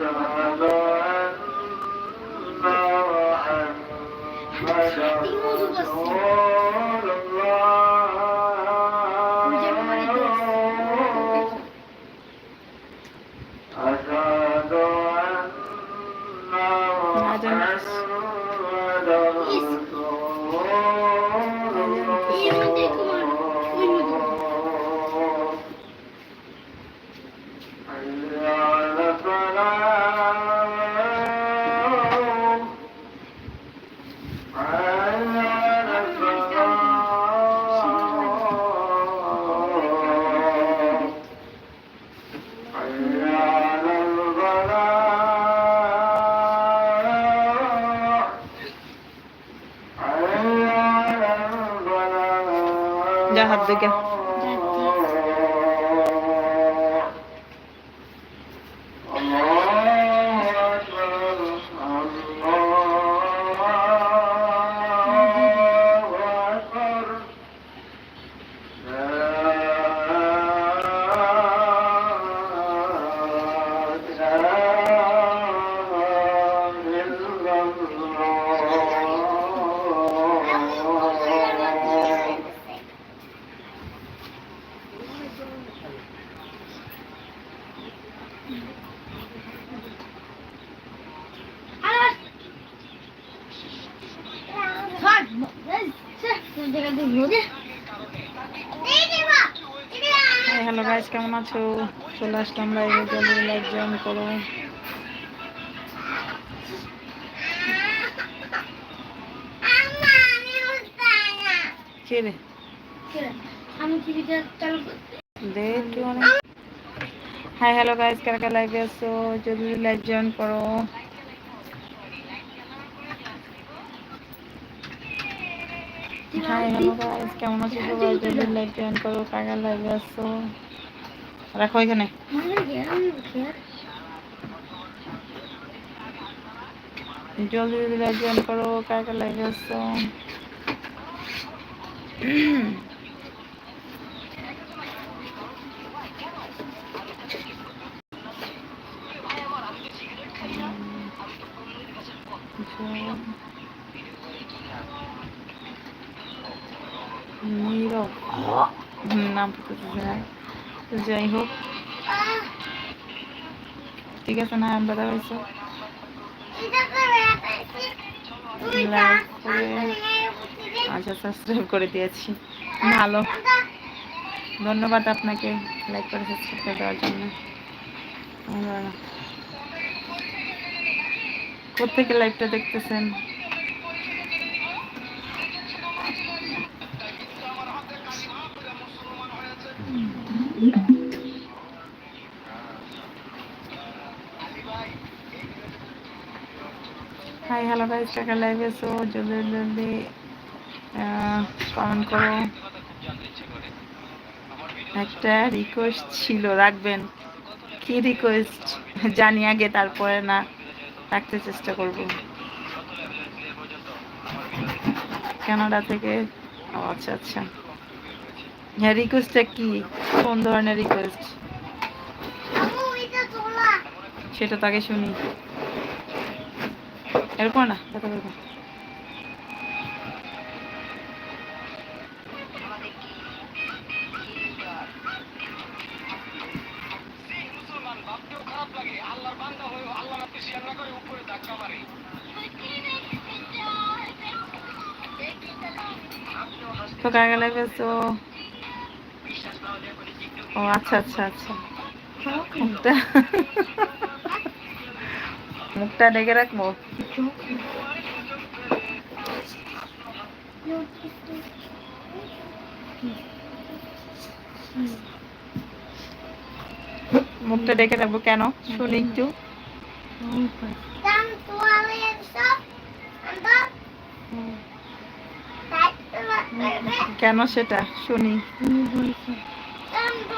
السماوات যা হাত দেখে। আছো চলে আসলাম লাইভে জলদি লাইভ জয়েন করো। কে রে? আমি টিভিটা চালু দে একটু হাই হ্যালো গাইস কারা কারা লাইভে আছো? জলদি লাইভ জয়েন করো। হাই হ্যালো গাইস কেমন আছো সবাই? জলদি লাইভ জয়েন করো কারা লাইভে আছো? রাখো এখানে। জলদি জলদি লাইভ জয়েন করো কারা কারা লাইভে আছো নীরব। নাম তো যাই হোক। ঠিক আছে না আমি বেড়া হয়েছে করে আচ্ছা সাবস্ক্রাইব করে দিয়েছি। ভালো। ধন্যবাদ আপনাকে লাইক করে সাবস্ক্রাইব করে দেওয়ার জন্য। কোথেকে লাইভটা দেখতেছেন? হাই হ্যালো গাইস টাকা লাইভে এসো জলদি জলদি কমেন্ট করো। একটা রিকোয়েস্ট ছিল, রাখবেন। কি রিকোয়েস্ট জানি আগে, তারপরে না। রাখতে চেষ্টা করব। কানাডা থেকে। ও আচ্ছা আচ্ছা। হ্যাঁ রিকোয়েস্টটা কি? কোন ধরনের রিকোয়েস্ট সেটা তো আগে শুনি। এরপর না, কথা বলব তো কাকে লাগেছো ও আচ্ছা আচ্ছা আচ্ছা। মুখটা। মুখটা ডেকে রাখব? মুখটা ডেকে রাখব কেন? শুনি একটু। কেন সেটা? শুনি।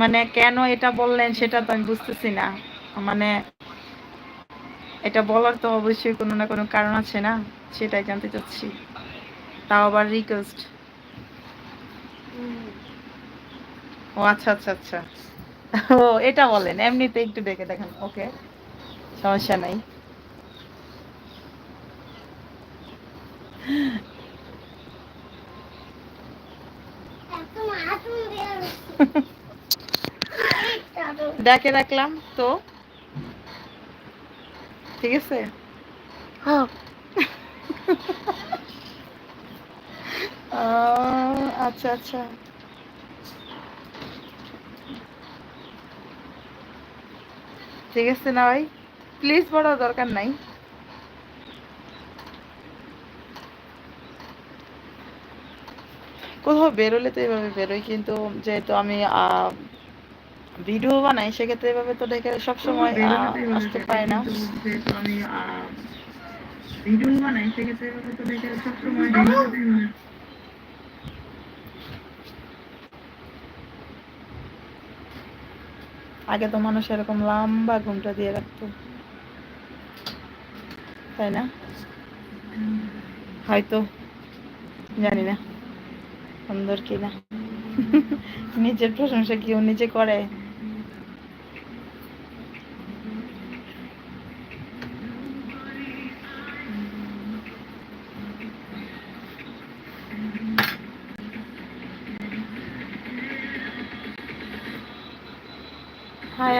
মানে কেন এটা বললেন সেটা তো আমি বুঝতেছি না। মানে এটা বলার তো অবশ্যই কোনো না কোনো কারণ আছে না সেটাই জানতে চাচ্ছি। তাও আবার রিকোয়েস্ট ও আচ্ছা আচ্ছা আচ্ছা। ও এটা বলেন এমনিতে একটু দেখে দেখেন ওকে। সমস্যা নাই। দিয়ে ডাকে রাখলাম তো। ঠিক আছে? হ্যাঁ। আচ্ছা আচ্ছা। ঠিক আছে না ভাই? প্লিজ বড় দরকার নাই। কোথাও বেরোলে তো এভাবে বেরোই কিন্তু যেহেতু আমি ভিডিও বানাই সেক্ষেত্রে এভাবে তো ডেকে সবসময় আসতে পারে না। আমি ভিডিও বানাই সেক্ষেত্রে এভাবে তো ডেকে সবসময় আগে তো মানুষ এরকম লম্বা ঘুমটা দিয়ে রাখতো। তাই না? হয়তো জানি না। সুন্দর কিনা। নিজের প্রশংসা কেউ নিজে করে।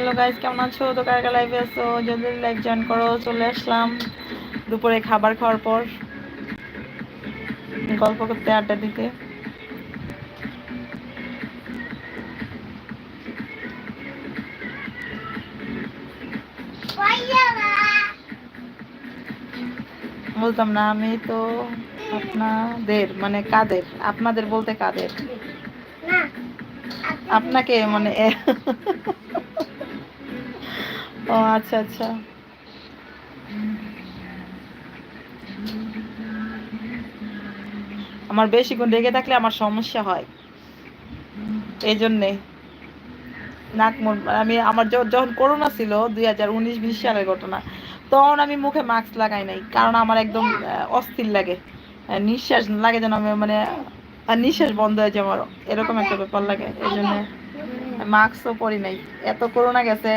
হ্যালো গাইজ কেমন আছো? তো কার কার লাইভে আছো যদি লাইভ জয়েন করো চলে আসলাম দুপুরে খাবার খাওয়ার পর। গল্প করতে আড্ডা দিতে। বলতাম না আমি তো আপনাদের মানে কাদের? আপনাদের বলতে কাদের? আপনাকে মানে ও আচ্ছা আচ্ছা। আমার বেশিক্ষণ রেগে থাকলে আমার সমস্যা হয়। এই জন্যে। নাক আমি, আমার যখন করোনা ছিল, দুই হাজার উনিশ, বিশ সালের ঘটনা, তখন আমি মুখে মাস্ক লাগাই নাই, কারণ আমার একদম অস্থির লাগে। নিঃশ্বাস লাগে যেন আমি মানে নিঃশ্বাস বন্ধ হয়ে যায় আমার, এরকম একটা ব্যাপার লাগে, এই জন্য মাস্কও পরি নাই। এত করোনা গেছে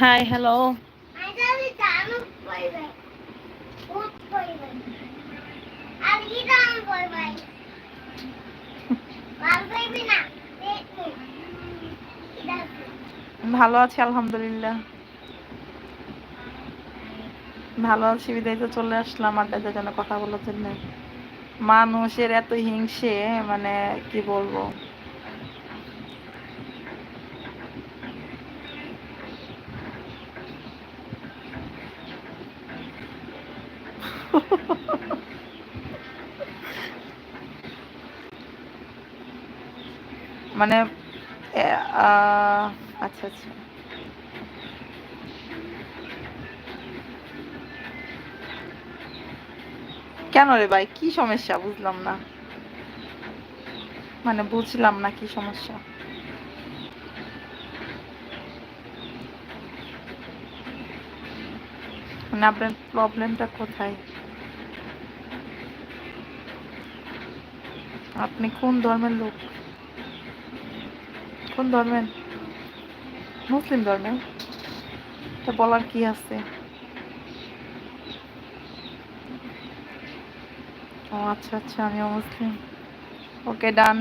হাই হ্যালো আর কি দাম করবাই পারবি না দেখুন এটা ভালো আছি, আলহামদুলিল্লাহ। ভালো আছি, বিদায় তো চলে আসলাম আড্ডাতে জন্য কথা বলার জন্য। মানুষের এত হিংসে মানে কি বলব? মানে আচ্ছা আচ্ছা। কেন রে ভাই? কি সমস্যা? বুঝলাম না। মানে বুঝলাম না কি সমস্যা। মানে আপনার প্রবলেমটা কোথায়? আপনি কোন ধর্মের লোক? কোন ধর্মের? মুসলিম ধর্মের? এটা বলার কি আছে? ও আচ্ছা আচ্ছা আমি মুসলিম। ওকে, ডান।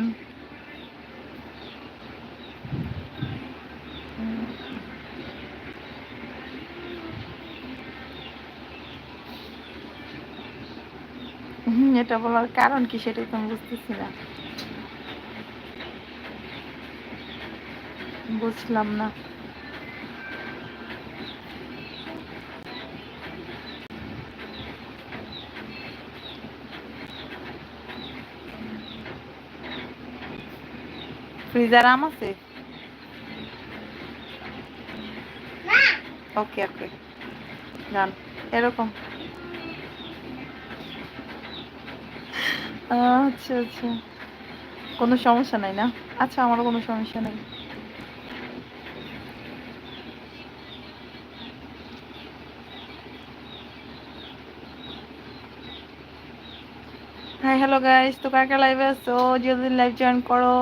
এটা বলার কারণ কি সেটাই তো আমি বুঝতেছি না। বুঝলাম না। ফ্রিজার আম আছে? ওকে ওকে জান এরকম। আচ্ছা আচ্ছা। কোনো সমস্যা নাই না? আচ্ছা আমারও কোনো সমস্যা নেই। হাই হ্যালো গাইস তো কার কার লাইভে আছো? জলদি লাইভ জয়েন করো।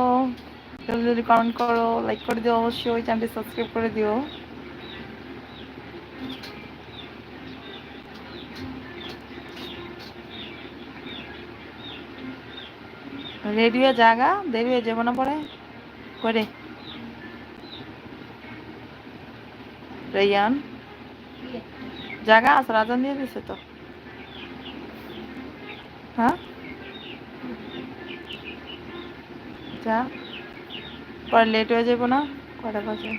জলদি জলদি কমেন্ট করো লাইক করে দিও অবশ্যই চ্যানেলটি সাবস্ক্রাইব করে দিও। রেডি হয়ে জাগা দেরি হয়ে যাব না পরে। করে। রেয়ান। জাগা আছে রাজন দিয়ে দিছে তো। হ্যাঁ? যা পরে লেট হয়ে যাব না, কটা বাজে?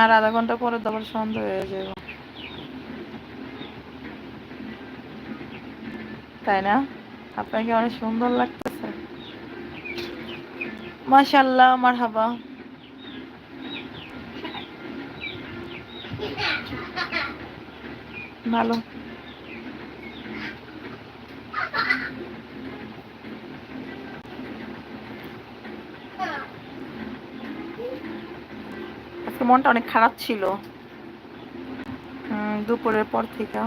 আর আধা ঘণ্টা পরে তো আবার সন্ধ্যা হয়ে যাব তাই না? আপনাকে অনেক সুন্দর লাগতেছে। মাশাল্লাহ মারহাবা। ভালো। আজকে মনটা অনেক খারাপ ছিল। দুপুরের পর থেকে।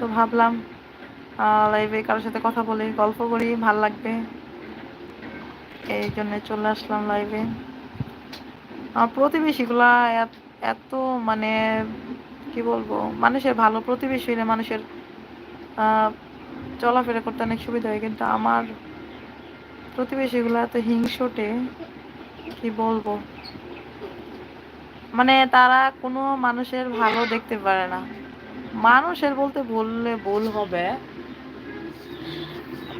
তো ভাবলাম লাইভে কারোর সাথে কথা বলি, গল্প করি, ভালো লাগবে। এই জন্য চলে আসলাম লাইভে আমার প্রতিবেশীগুলা এত- মানে কি বলব, মানুষের ভালো প্রতিবেশী মানুষের চলাফেরা করতে অনেক সুবিধা হয়। কিন্তু আমার প্রতিবেশীগুলো এত হিংসটে, কি বলব? মানে তারা কোনো মানুষের ভালো দেখতে পারে না। মানুষের বলতে বললে ভুল হবে।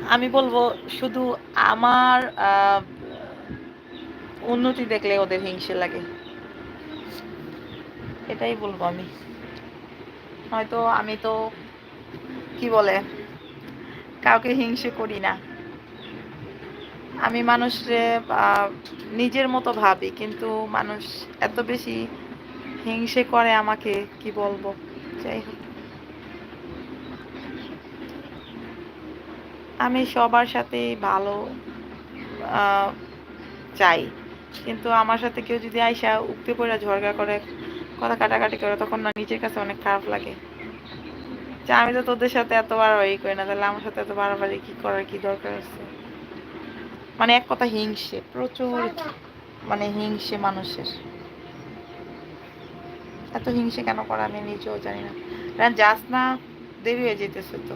আমি বলব শুধু আমার উন্নতি দেখলে ওদের হিংসে লাগে। এটাই বলব আমি। হয়তো আমি তো, কি বলে, কাউকে হিংসে করি না। আমি মানুষরে নিজের মতো ভাবি, কিন্তু মানুষ এত বেশি হিংসে করে আমাকে, কি বলব? যাই হোক। আমি সবার সাথে ভালো চাই। কিন্তু আমার সাথে কেউ যদি আইসা উঠতে পড়ে ঝগড়া করে, কথা কাটাকাটি করে, তখন না নিজের কাছে অনেক খারাপ লাগে। যে আমি তো তোদের সাথে এত বাড়াবাড়ি করি না, তাহলে আমার সাথে এত বাড়াবাড়ি কি করার, কি দরকার আছে? মানে এক কথা হিংসে প্রচুর মানে হিংসে মানুষের। এত হিংসে কেন করা আমি নিজেও জানি না। রান যাস না দেরি হয়ে যেতেছে তো।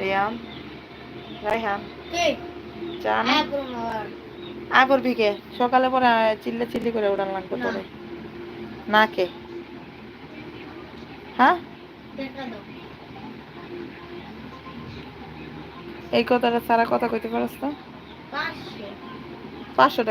রিয়ান রাইহান কে? যা না এখন আগর বিকে সকালে পরে চিল্লে চিল্লি করে উড়ান লাগতো না। পরে না কে? হ্যাঁ? এই কথাটা সারা কথা কইতে পারস তো পাঁচশো। টাকা।